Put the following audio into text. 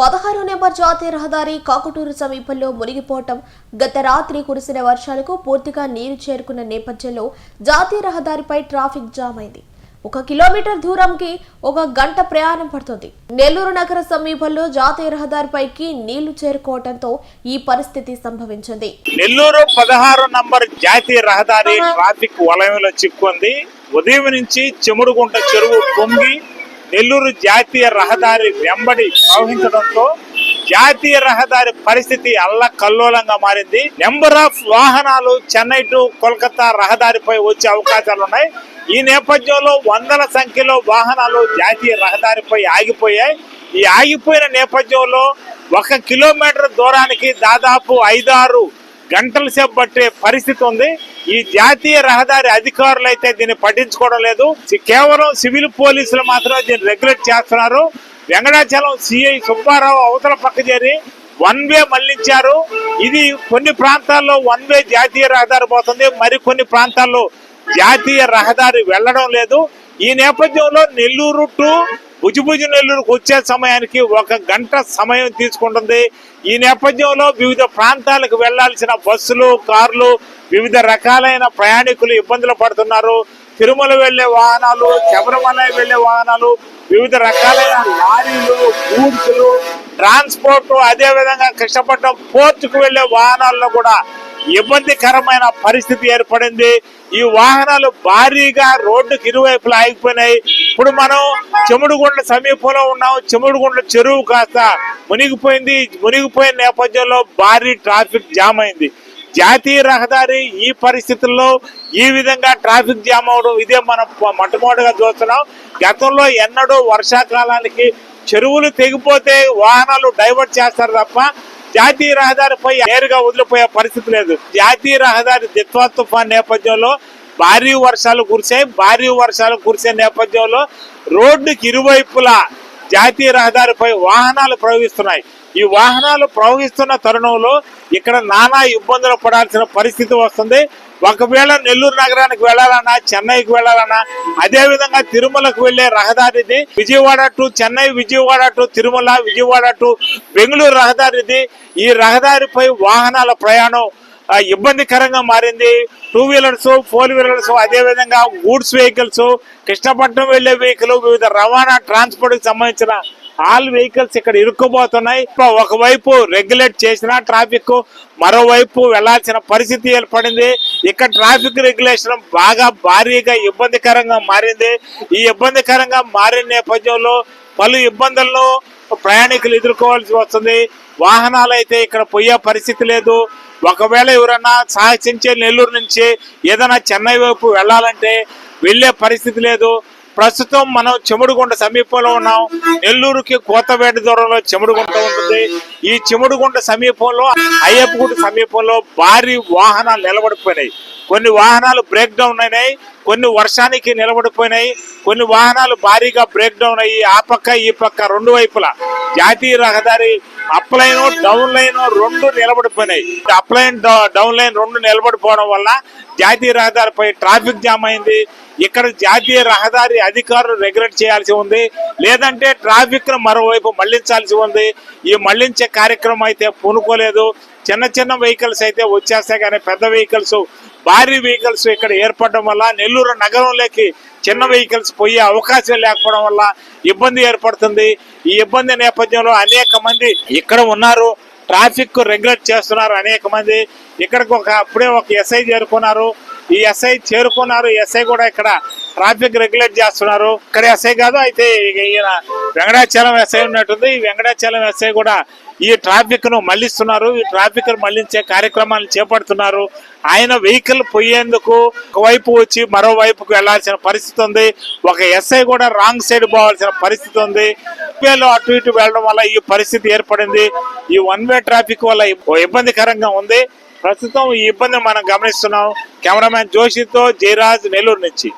పదహారు నెంబర్ జాతీయ రహదారి కాకుటూరు సమీపంలో మునిగిపోవటం గత రాత్రి కురిసిన వర్షాలకు పూర్తిగా నీరు చేరుకున్న నేపథ్యంలో జాతీయ రహదారిపై ట్రాఫిక్ జామ్ అయింది. ఒక కిలోమీటర్ దూరంకి ఒక గంట ప్రయాణం పడుతుంది. నెల్లూరు నగర సమీపంలో జాతీయ రహదారిపైకి నీళ్ళు చేరుకోవడంతో ఈ పరిస్థితి సంభవించింది. నెల్లూరు పదహారు నంబర్ జాతీయ రహదారి ట్రాఫిక్ వలయంలో చిక్కుంది. ఉదయం నుంచి చెముడుగుంట చెరువు పొంగి నెల్లూరు జాతీయ రహదారి వెంబడి ప్రవహించడంతో జాతీయ రహదారి పరిస్థితి అల్లకల్లోలంగా మారింది. నెంబర్ ఆఫ్ వాహనాలు చెన్నై టు కోల్కతా రహదారిపై వచ్చే అవకాశాలు ఉన్నాయి. ఈ నేపథ్యంలో వందల సంఖ్యలో వాహనాలు జాతీయ రహదారిపై ఆగిపోయాయి. ఈ ఆగిపోయిన నేపథ్యంలో ఒక కిలోమీటర్ దూరానికి దాదాపు ఐదారు గంటల సేపు పట్టే పరిస్థితి ఉంది. ఈ జాతీయ రహదారి అధికారులు అయితే దీన్ని పట్టించుకోవడం లేదు. కేవలం సివిల్ పోలీసులు మాత్రమే దీన్ని రెగ్యులేట్ చేస్తున్నారు. వెంకటాచలం సిఐ సుబ్బారావు అవతల పక్క చేరి వన్ వే మళ్ళించారు. ఇది కొన్ని ప్రాంతాల్లో వన్ వే జాతీయ రహదారి పోతుంది. మరి కొన్ని ప్రాంతాల్లో జాతీయ రహదారి వెళ్ళడం లేదు. ఈ నేపథ్యంలో నెల్లూరు టు భుజభుజి నెల్లూరుకు వచ్చే సమయానికి ఒక గంట సమయం తీసుకుంటుంది. ఈ నేపథ్యంలో వివిధ ప్రాంతాలకు వెళ్ళాల్సిన బస్సులు కార్లు వివిధ రకాలైన ప్రయాణికులు ఇబ్బందులు పడుతున్నారు. తిరుమల వెళ్ళే వాహనాలు శబరిమల వెళ్ళే వాహనాలు వివిధ రకాలైన లారీలు గూడ్సులు ట్రాన్స్పోర్ట్ అదేవిధంగా కృష్ణపట్నం పోర్టుకు వెళ్ళే వాహనాల్లో కూడా ఇబ్బందికరమైన పరిస్థితి ఏర్పడింది. ఈ వాహనాలు భారీగా రోడ్డుకి ఇరువైపులా ఆగిపోయినాయి. ఇప్పుడు మనం చెముడుగుండ్ల సమీపంలో ఉన్నాం చెముడుగుండ్ల చెరువు కాస్త మునిగిపోయింది. మునిగిపోయిన నేపథ్యంలో భారీ ట్రాఫిక్ జామ్ అయింది. జాతీయ రహదారి ఈ పరిస్థితుల్లో ఈ విధంగా ట్రాఫిక్ జామ్ అవడం ఇదే మనం మొట్టమొదటిగా చూస్తున్నాం. గతంలో ఎన్నడూ వర్షాకాలానికి చెరువులు తెగిపోతే వాహనాలు డైవర్ట్ చేస్తారు తప్ప జాతీయ రహదారిపై నేరుగా వదిలిపోయే పరిస్థితి లేదు. జాతీయ రహదారి దిత్వా తుఫాన్ నేపథ్యంలో భారీ వర్షాలు కురిశాయి. భారీ వర్షాలు కురిసే నేపథ్యంలో రోడ్డుకి ఇరువైపులా జాతీయ రహదారిపై వాహనాలు ప్రవహిస్తున్నాయి. ఈ వాహనాలు ప్రవహిస్తున్న తరుణంలో ఇక్కడ నానా ఇబ్బందులు పడాల్సిన పరిస్థితి వస్తుంది. ఒకవేళ నెల్లూరు నగరానికి వెళ్ళాలన్నా చెన్నైకి వెళ్ళాలన్నా అదేవిధంగా తిరుమలకు వెళ్ళే రహదారిది Vijayawada to Chennai Vijayawada to Tirumala Vijayawada to Bengaluru రహదారిది. ఈ రహదారిపై వాహనాల ప్రయాణం ఇబ్బందికరంగా మారింది. టూ వీలర్స్ ఫోర్ వీలర్స్ అదేవిధంగా గూడ్స్ వెహికల్స్ కృష్ణపట్నం వెళ్ళే వెహికల్ వివిధ రవాణా ట్రాన్స్పోర్ట్ సంబంధించిన ఆల్ వెహికల్స్ ఇక్కడ ఇరుక్కుపోతున్నాయి. ఒకవైపు రెగ్యులేట్ చేసిన ట్రాఫిక్ మరోవైపు వెళ్ళాల్సిన పరిస్థితి ఏర్పడింది. ఇక్కడ ట్రాఫిక్ రెగ్యులేషన్ బాగా భారీగా ఇబ్బందికరంగా మారింది. ఈ ఇబ్బందికరంగా మారిన నేపథ్యంలో పలు ఇబ్బందులను ప్రయాణికులు ఎదుర్కోవాల్సి వస్తుంది. వాహనాలు అయితే ఇక్కడ పోయే పరిస్థితి లేదు. ఒకవేళ ఎవరన్నా సాహసించే నెల్లూరు నుంచి ఏదైనా చెన్నై వైపు వెళ్ళాలంటే వెళ్ళే పరిస్థితి లేదు. ప్రస్తుతం మనం చెముడుగుంట సమీపంలో ఉన్నాం. నెల్లూరుకి కోతవేట దూరంలో చెముడుగుంట ఉంటుంది. ఈ చెముడుగుంట సమీపంలో అయ్యప్పగుంట సమీపంలో భారీ వాహనాలు నిలబడిపోయినాయి. కొన్ని వాహనాలు బ్రేక్ డౌన్ అయినాయి కొన్ని వర్షానికి నిలబడిపోయినాయి కొన్ని వాహనాలు భారీగా బ్రేక్ డౌన్ అయ్యి ఆ పక్క ఈ పక్క రెండు వైపులా జాతీయ రహదారి అప్ లైన్ డౌన్ లైన్ రెండు నిలబడిపోయినాయి. అప్ లైన్ డౌన్ లైన్ రెండు నిలబడిపోవడం వల్ల జాతీయ రహదారిపై ట్రాఫిక్ జామ్ అయింది. ఇక్కడ జాతీయ రహదారి అధికారులు రెగ్యులేట్ చేయాల్సి ఉంది. లేదంటే ట్రాఫిక్ను మరోవైపు మళ్ళించాల్సి ఉంది. ఈ మళ్ళించే కార్యక్రమం అయితే పూనుకోలేదు. చిన్న చిన్న వెహికల్స్ అయితే వచ్చేస్తాయి కానీ పెద్ద వెహికల్స్ భారీ వెహికల్స్ ఇక్కడ ఏర్పడడం వల్ల నెల్లూరు నగరంలోకి చిన్న వెహికల్స్ పోయే అవకాశం లేకపోవడం వల్ల ఇబ్బంది ఏర్పడుతుంది. ఈ ఇబ్బంది నేపథ్యంలో అనేక మంది ఇక్కడ ఉన్నారు. ట్రాఫిక్ రెగ్యులేట్ చేస్తున్నారు అనేక మంది. ఇక్కడికి ఒక అప్పుడే ఒక ఎస్ఐ చేరుకున్నారు. ఈ ఎస్ఐ చేరుకున్నారు. ఎస్ఐ కూడా ఇక్కడ ట్రాఫిక్ రెగ్యులేట్ చేస్తున్నారు. ఇక్కడ ఎస్ఐ కాదు అయితే ఈయన వెంకటాచలం ఎస్ఐ ఉన్నట్టుంది. ఈ వెంకటాచలం ఎస్ఐ కూడా ఈ ట్రాఫిక్ను మళ్ళిస్తున్నారు. ఈ ట్రాఫిక్ను మళ్ళించే కార్యక్రమాలు చేపడుతున్నారు. ఆయన వెహికల్ పోయేందుకు ఒకవైపు వచ్చి మరోవైపుకు వెళ్ళాల్సిన పరిస్థితి ఉంది. ఒక ఎస్ఐ కూడా రాంగ్ సైడ్ పోవాల్సిన పరిస్థితి ఉంది. లో అటు ఇటు వెళ్ళడం వల్ల ఈ పరిస్థితి ఏర్పడింది. ఈ వన్ వే ట్రాఫిక్ వల్ల ఇబ్బందికరంగా ఉంది. ప్రస్తుతం ఈ ఇబ్బందిని మనం గమనిస్తున్నాం. కెమెరామ్యాన్ జోషితో జయరాజ్ నెల్లూరు నుంచి.